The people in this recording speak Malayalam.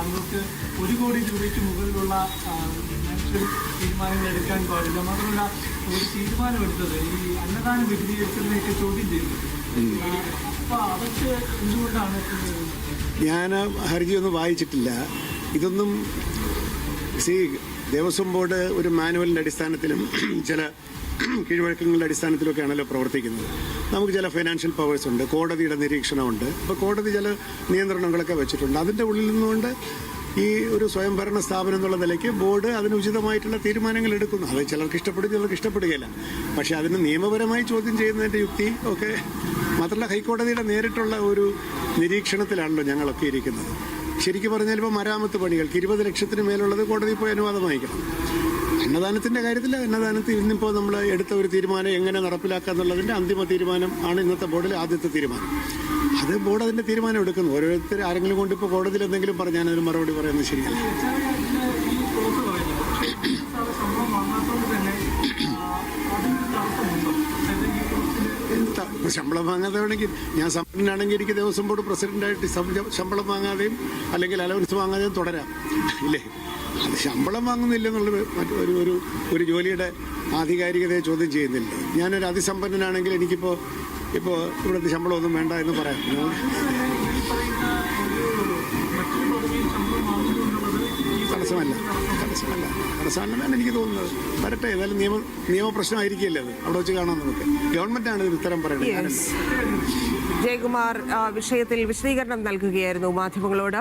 താങ്കൾക്ക് ഒരു കോടി രൂപയ്ക്ക് മുകളിലുള്ള തീരുമാനങ്ങൾ എടുക്കാൻ പാടില്ല. മാത്രമല്ല ഒരു തീരുമാനമെടുത്തത് ഈ അന്നദാന വിപുലീകരിച്ചതിനെയൊക്കെ ചോദ്യം ചെയ്തു. അപ്പൊ അതൊക്കെ എന്തുകൊണ്ടാണ് ഞാൻ ഹർജിയൊന്നും വായിച്ചിട്ടില്ല. ഇതൊന്നും സി ദേവസ്വം ബോർഡ് ഒരു മാനുവലിന്റെ അടിസ്ഥാനത്തിലും ചില കീഴ്വഴക്കങ്ങളുടെ അടിസ്ഥാനത്തിലൊക്കെയാണല്ലോ പ്രവർത്തിക്കുന്നത്. നമുക്ക് ചില ഫൈനാൻഷ്യൽ പവേഴ്സ് ഉണ്ട് കോടതിയുടെ നിരീക്ഷണമുണ്ട്. അപ്പോൾ കോടതി ചില നിയന്ത്രണങ്ങളൊക്കെ വെച്ചിട്ടുണ്ട്. അതിന്റെ ഉള്ളിൽ നിന്നുകൊണ്ട് ഈ ഒരു സ്വയംഭരണ സ്ഥാപനം എന്നുള്ള നിലയ്ക്ക് ബോർഡ് അതിന് ഉചിതമായിട്ടുള്ള തീരുമാനങ്ങൾ എടുക്കുന്നു. അത് ചിലർക്ക് ഇഷ്ടപ്പെടും ചിലർക്ക് ഇഷ്ടപ്പെടുകയില്ല. പക്ഷേ അതിന് നിയമപരമായി ചോദ്യം ചെയ്യുന്നതിന്റെ യുക്തി ഒക്കെ മാത്രമല്ല ഹൈക്കോടതിയുടെ നേരിട്ടുള്ള ഒരു നിരീക്ഷണത്തിലാണല്ലോ ഞങ്ങളൊക്കെ ഇരിക്കുന്നത്. ശരിക്കും പറഞ്ഞാൽ ഇപ്പോൾ മരാമത്ത് പണികൾക്ക് ഇരുപത് ലക്ഷത്തിന് മേലുള്ളത് കോടതി പോയി അനുവാദം വാങ്ങിക്കണം. അന്നദാനത്തിന്റെ കാര്യത്തിൽ അന്നദാനത്തിൽ ഇന്നിപ്പോൾ നമ്മൾ എടുത്ത ഒരു തീരുമാനം എങ്ങനെ നടപ്പിലാക്കുക എന്നുള്ളതിന്റെ അന്തിമ തീരുമാനം ആണ് ഇന്നത്തെ ബോർഡിലെ ആദ്യത്തെ തീരുമാനം. അത് ബോർഡ് അതിന്റെ തീരുമാനം എടുക്കുന്നു. ഓരോരുത്തർ ആരെങ്കിലും കൊണ്ട് ഇപ്പോൾ കോടതിയിൽ എന്തെങ്കിലും പറഞ്ഞാൽ അതിന് മറുപടി പറയുന്നത് ശരിയല്ല. ക്ലോസിന് ശമ്പളം വാങ്ങാതെ വേണമെങ്കിൽ ഞാൻ സമ്പന്നനാണെങ്കിൽ എനിക്ക് ദേവസ്വം ബോർഡ് പ്രസിഡന്റായിട്ട് ശമ്പളം വാങ്ങാതെയും അല്ലെങ്കിൽ അലവൻസ് വാങ്ങാതെയും തുടരാം. ഇല്ലേ? അത് ശമ്പളം വാങ്ങുന്നില്ല എന്നുള്ളത് മറ്റൊരു ഒരു ഒരു ജോലിയുടെ ആധികാരികതയെ ചോദ്യം ചെയ്യുന്നില്ല. ഞാനൊരു അതിസമ്പന്നനാണെങ്കിൽ എനിക്കിപ്പോൾ ഇപ്പോൾ ഇവിടുത്തെ ശമ്പളമൊന്നും വേണ്ട എന്ന് പറയാം. തടസ്സമല്ല തടസ്സമല്ല തടസ്സമല്ലെന്നാണ് എനിക്ക് തോന്നുന്നത്. വരട്ടെ ഏതായാലും നിയമ നിയമപ്രശ്നമായിരിക്കില്ലേ അത്? അവിടെ വെച്ച് കാണാം നമുക്ക്. ഗവൺമെന്റാണ് ഇതിന് ഉത്തരം പറയുന്നത് ജയകുമാർ ആ, വിഷയത്തിൽ വിശദീകരണം നൽകുകയായിരുന്നു മാധ്യമങ്ങളോട്.